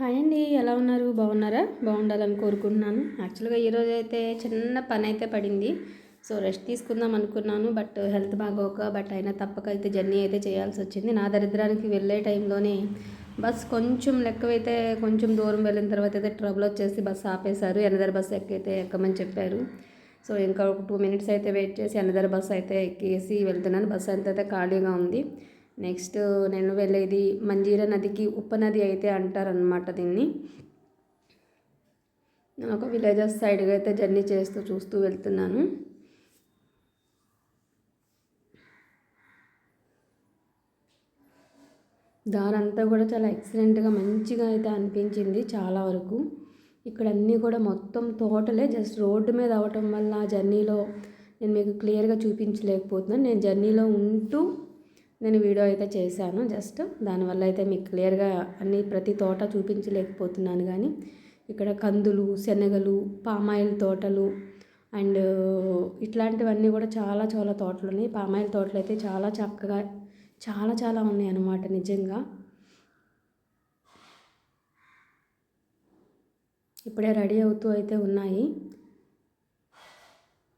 Hi అండి ఎలా ఉన్నారు? బాగున్నారా? బాగుండాలని కోరుకుంటున్నాను. యాక్చువల్గా ఈరోజు అయితే చిన్న పని అయితే పడింది. సో రెస్ట్ తీసుకుందాం అనుకున్నాను బట్ హెల్త్ బాగోక బట్ అయినా తప్పక అయితే జర్నీ అయితే చేయాల్సి వచ్చింది. నా దరిద్రానికి వెళ్ళే టైంలోనే బస్ కొంచెం లెక్కవైతే కొంచెం దూరం వెళ్ళిన తర్వాత అయితే ట్రబుల్ వచ్చేసి బస్ ఆపేశారు. ఎనదర్ బస్ ఎక్కైతే ఎక్కమని చెప్పారు. సో ఇంకా ఒక టూ మినిట్స్ అయితే వెయిట్ చేసి ఎనదర్ బస్ అయితే ఎక్కేసి వెళ్తున్నాను. బస్ అంతా అయితే ఖాళీగా ఉంది. నెక్స్ట్ నేను వెళ్ళేది మంజీరా నదికి ఉపనది అయితే అంటారనమాట దీన్ని. నేను ఒక విలేజెస్ సైడ్గా అయితే జర్నీ చేస్తూ చూస్తూ వెళ్తున్నాను. దారంతా కూడా చాలా ఎక్సలెంట్గా మంచిగా అయితే అనిపించింది చాలా వరకు. ఇక్కడ అన్నీ కూడా మొత్తం తోటలే జస్ట్ రోడ్డు మీద అవటం వల్ల జర్నీలో నేను మీకు క్లియర్గా చూపించలేకపోతున్నాను. నేను జర్నీలో ఉంటూ నేను వీడియో అయితే చేశాను. జస్ట్ దానివల్ల అయితే మీకు క్లియర్గా అన్ని ప్రతి తోట చూపించలేకపోతున్నాను కానీ ఇక్కడ కందులు శనగలు పామాయిల్ తోటలు అండ్ ఇట్లాంటివన్నీ కూడా చాలా చాలా తోటలు ఉన్నాయి. పామాయిల్ తోటలు అయితే చాలా చక్కగా చాలా చాలా ఉన్నాయి అన్నమాట నిజంగా. ఇప్పుడే రెడీ అవుతూ అయితే ఉన్నాయి.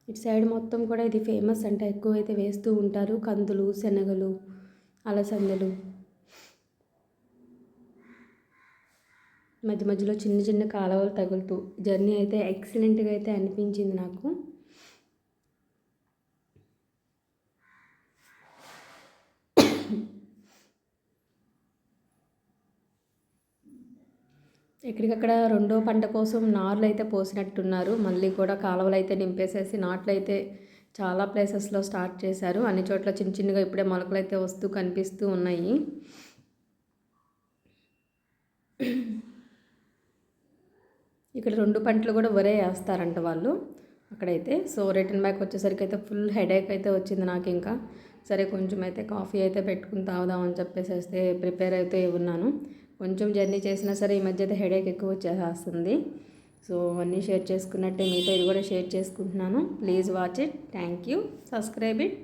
ఇటు సైడ్ మొత్తం కూడా ఇది ఫేమస్ అంటే. ఎక్కువ అయితే వేస్తూ ఉంటారు కందులు శనగలు అలసందలు. మధ్య మధ్యలో చిన్న చిన్న కాలువలు తగులుతూ జర్నీ అయితే ఎక్సలెంట్గా అయితే అనిపించింది నాకు. ఎక్కడికక్కడ రెండో పంట కోసం నార్లు అయితే పోసినట్టున్నారు. మళ్ళీ కూడా కాలువలు అయితే నింపేసేసి నాట్లు అయితే చాలా ప్లేసెస్లో స్టార్ట్ చేశారు. అన్ని చోట్ల చిన్న చిన్నగా ఇప్పుడే మొలకలు అయితే వస్తూ కనిపిస్తూ ఉన్నాయి. ఇక్కడ రెండు పంటలు కూడా వరే వేస్తారంట వాళ్ళు అక్కడైతే. సో రిటర్న్ బ్యాక్ వచ్చేసరికి అయితే ఫుల్ హెడేక్ అయితే వచ్చింది నాకు ఇంకా. సరే కొంచెం అయితే కాఫీ అయితే పెట్టుకుని తాగుదామని చెప్పేసి ప్రిపేర్ అయితే ఉన్నాను. కొంచెం జర్నీ చేసినా సరే ఈ మధ్య అయితే హెడేక్ ఎక్కువ వచ్చేస్తుంది సో అన్నీ షేర్ చేసుకున్నట్టే మీతో ఇది కూడా షేర్ చేసుకుంటున్నాను. Please watch it. Thank you. Subscribe it.